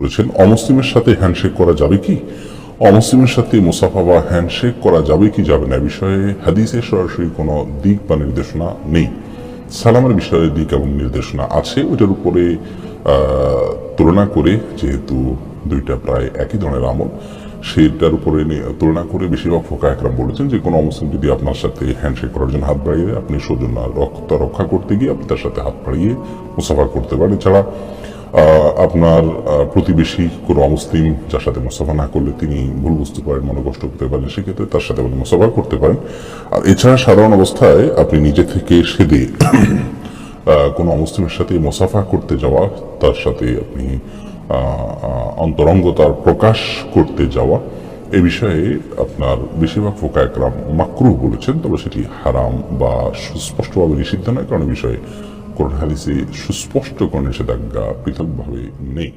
বলেছেন, অমুসলিমের সাথে হ্যান্ডশেক করা যাবে কি? অমুসলিমের সাথে মুসাফা বা হ্যান্ডশেক করা যাবে কি, যাবে না বিষয়ে হাদিসে সরাসরি কোনো দিক বা নির্দেশনা নেই। সালামের বিষয়ে দিক এবং নির্দেশনা আছে, ওইটার উপরে তুলনা করে, যেহেতু দুইটা প্রায় একই ধরনের আমল, সেটার উপরে তুলনা করে বেশিরভাগ ফোকা একরাম বলেছেন যে কোনো অমুসলিম যদি আপনার সাথে হ্যান্ডশেক করার জন্য হাত বাড়িয়ে আপনি সৌজন্য রক্ত রক্ষা করতে গিয়ে আপনি তার সাথে হাত বাড়িয়ে মুসাফা করতে পারেন। এছাড়া আপনার প্রতিবেশী কোনো অমুসলিম যার সাথে মুসাফা না করলে তিনি ভুল বুঝতে পারেন, মনোকষ্ট করতে পারেন, সেক্ষেত্রে তার সাথে আপনি মুসাফা করতে পারেন। আর এছাড়া সাধারণ অবস্থায় আপনি নিজে থেকে সেদে কোনো অমুসলিমের সাথে মুসাফা করতে যাওয়া, তার সাথে আপনি অন্তরঙ্গতার প্রকাশ করতে যাওয়া, এ বিষয়ে আপনার বেশিরভাগ ফোকা একরাম মাকরু বলেছেন, তবে সেটি হারাম বা সুস্পষ্টভাবে নিষিদ্ধ নয়, কারণ বিষয়ে কোরআন হাদিসে সুস্পষ্ট কোনো নিষেধাজ্ঞা পৃথকভাবে নেই।